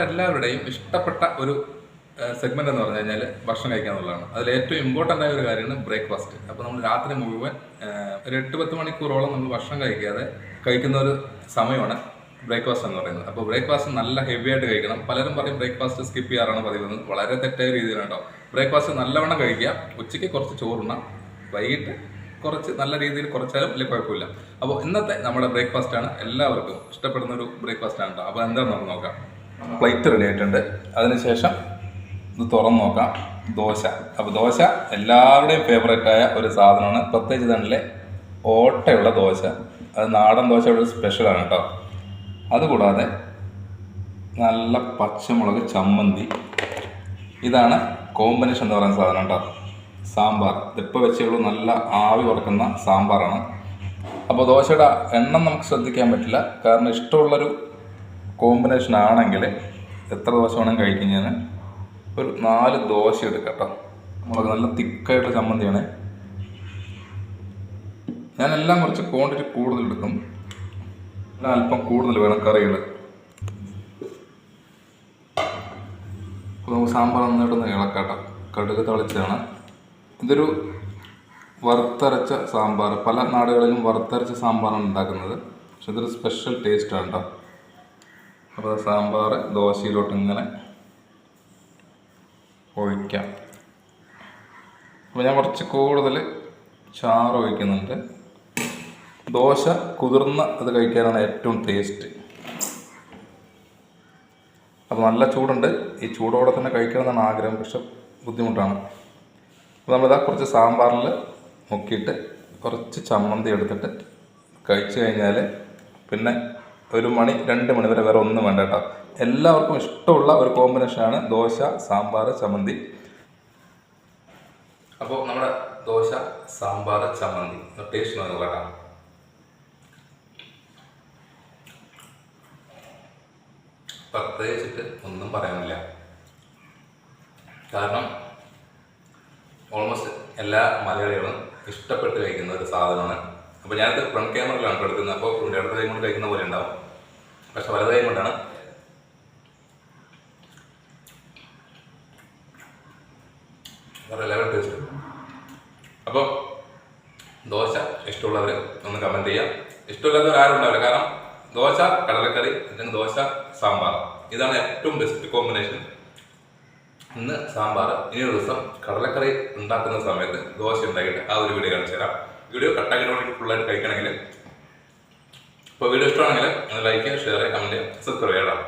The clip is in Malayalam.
നമ്മുടെ എല്ലാവരുടെയും ഇഷ്ടപ്പെട്ട ഒരു സെഗ്മെന്റ് എന്ന് പറഞ്ഞു കഴിഞ്ഞാൽ ഭക്ഷണം കഴിക്കുക എന്നുള്ളതാണ് അതിൽ ഏറ്റവും ഇമ്പോർട്ടന്റ് ആയ ഒരു കാര്യമാണ് ബ്രേക്ക്ഫാസ്റ്റ് അപ്പോൾ നമ്മൾ രാത്രി മുഴുവൻ ഒരു എട്ട് പത്ത് മണിക്കൂറോളം നമ്മൾ ഭക്ഷണം കഴിക്കാതെ കഴിക്കുന്ന ഒരു സമയമാണ് ബ്രേക്ക്ഫാസ്റ്റ് എന്ന് പറയുന്നത്. അപ്പോൾ ബ്രേക്ക്ഫാസ്റ്റ് നല്ല ഹെവി ആയിട്ട് കഴിക്കണം. പലരും പറയും ബ്രേക്ക്ഫാസ്റ്റ് സ്കിപ്പ് ചെയ്യാറാണ് പതിവ് വളരെ തെറ്റായ രീതിയിലാണ് കേട്ടോ. ബ്രേക്ക്ഫാസ്റ്റ് നല്ലവണ്ണം കഴിക്കുക. ഉച്ചയ്ക്ക് കുറച്ച് ചോറുണ്ണാം. വൈകിട്ട് കുറച്ച് നല്ല രീതിയിൽ കുറച്ചാലും വലിയ കുഴപ്പമില്ല. അപ്പോൾ ഇന്നത്തെ നമ്മുടെ ബ്രേക്ക്ഫാസ്റ്റ് ആണ് എല്ലാവർക്കും ഇഷ്ടപ്പെടുന്ന ഒരു ബ്രേക്ക്ഫാസ്റ്റ് ആണ് കേട്ടോ. അപ്പോൾ എന്താണെന്ന് നമുക്ക് നോക്കാം. പ്ലേറ്റ് റെഡി ആയിട്ടുണ്ട്. അതിനുശേഷം ഇത് തുറന്ന് നോക്കാം. ദോശ. അപ്പോൾ ദോശ എല്ലാവരുടെയും ഫേവറേറ്റ് ആയ ഒരു സാധനമാണ്. പ്രത്യേകിച്ച് തന്നെ ഓട്ടയുള്ള ദോശ. അത് നാടൻ ദോശ ഒരു സ്പെഷ്യലാണ് കേട്ടോ. അതുകൂടാതെ നല്ല പച്ചമുളക് ചമ്മന്തി. ഇതാണ് കോമ്പിനേഷൻ എന്ന് പറയുന്ന സാധനം കേട്ടോ. സാമ്പാർ. ഇതിപ്പോൾ വെച്ചുള്ളൂ നല്ല ആവി ഉറക്കുന്ന സാമ്പാറാണ്. അപ്പോൾ ദോശയുടെ എണ്ണം നമുക്ക് ശ്രദ്ധിക്കാൻ പറ്റില്ല. കാരണം ഇഷ്ടമുള്ളൊരു കോമ്പിനേഷൻ ആണെങ്കിൽ എത്ര ദോശ വേണമെങ്കിൽ കഴിക്കും ഒരു നാല് ദോശ എടുക്കാം കേട്ടോ മുളക് നല്ല തിക്കായിട്ട് ചമ്മന്തിയാണ്. ഞാനെല്ലാം കുറച്ച് ക്വാണ്ടിറ്റി കൂടുതൽ എടുക്കും. എല്ലാം അല്പം കൂടുതൽ വേണം കറികൾ അപ്പോൾ നമുക്ക് സാമ്പാർ നന്നായിട്ടൊന്ന് ഇളക്കാട്ടോ കടുക് തളിച്ചാണ്. ഇതൊരു വറുത്തരച്ച സാമ്പാർ. പല നാടുകളിലും വറുത്തരച്ച സാമ്പാറാണ് ഉണ്ടാക്കുന്നത്. പക്ഷെ ഇതൊരു സ്പെഷ്യൽ ടേസ്റ്റാണ് കേട്ടോ അപ്പോൾ സാമ്പാർ ദോശയിലോട്ട് ഇങ്ങനെ ഒഴിക്കാം. അപ്പോൾ ഞാൻ കുറച്ച് കൂടുതൽ ചാറ് ഒഴിക്കുന്നുണ്ട്. ദോശ കുതിർന്ന അത് കഴിക്കാനാണ് ഏറ്റവും ടേസ്റ്റ് അപ്പോൾ നല്ല ചൂടുണ്ട്. ഈ ചൂടോടെ തന്നെ കഴിക്കണമെന്നാണ് ആഗ്രഹം പക്ഷെ ബുദ്ധിമുട്ടാണ്. അപ്പോൾ നമ്മളിതാ കുറച്ച് സാമ്പാറിൽ മുക്കിയിട്ട് കുറച്ച് ചമ്മന്തി എടുത്തിട്ട് കഴിച്ചു കഴിഞ്ഞാൽ പിന്നെ ഒരു മണി രണ്ട് മണി വരെ വേറെ ഒന്നും വേണ്ട കേട്ടോ. എല്ലാവർക്കും ഇഷ്ടമുള്ള ഒരു കോമ്പിനേഷനാണ് ദോശ സാമ്പാർ ചമ്മന്തി. അപ്പോൾ നമ്മുടെ ദോശ സാമ്പാർ ചമ്മന്തി. ടേസ്റ്റ് നോക്കുക കേട്ടോ. പ്രത്യേകിച്ചിട്ട് ഒന്നും പറയാനില്ല. കാരണം ഓൾമോസ്റ്റ് എല്ലാ മലയാളികളും ഇഷ്ടപ്പെട്ട് കഴിക്കുന്ന ഒരു സാധനമാണ് അപ്പോൾ ഞാനത് ഫ്രണ്ട് ക്യാമറയിലാണ് എടുക്കുന്നത്. അപ്പോൾ ഇവിടെ ഇടത് കൈ കൊണ്ട് കഴിക്കുന്ന പോലെ ഉണ്ടാവും. പക്ഷെ വലത് കൈ കൊണ്ടാണ്. വേറെ ലെവൽ ടേസ്റ്റ് അപ്പോൾ ദോശ ഇഷ്ടമുള്ളവർ ഒന്ന് കമന്റ് ചെയ്യാം. ഇഷ്ടമില്ലാത്തവർ ആരും ഉണ്ടാവില്ല. കാരണം ദോശ കടലക്കറി അല്ലെങ്കിൽ ദോശ സാമ്പാർ. ഇതാണ് ഏറ്റവും ബെസ്റ്റ് കോമ്പിനേഷൻ ഇന്ന് സാമ്പാർ. ഇനിയൊരു ദിവസം കടലക്കറി ഉണ്ടാക്കുന്ന സമയത്ത് ദോശ ഉണ്ടാക്കിയിട്ട് ആ ഒരു വീഡിയോ കാണിച്ചു തരാം വീഡിയോ വേണ്ടി ഫുള്ളായിട്ട് കഴിക്കണമെങ്കിൽ. ഇപ്പോൾ വീഡിയോ ഇഷ്ടമാണെങ്കിൽ ലൈക്ക് ഷെയർ കമന്റ് സബ്സ്ക്രൈബ് ചെയ്യണം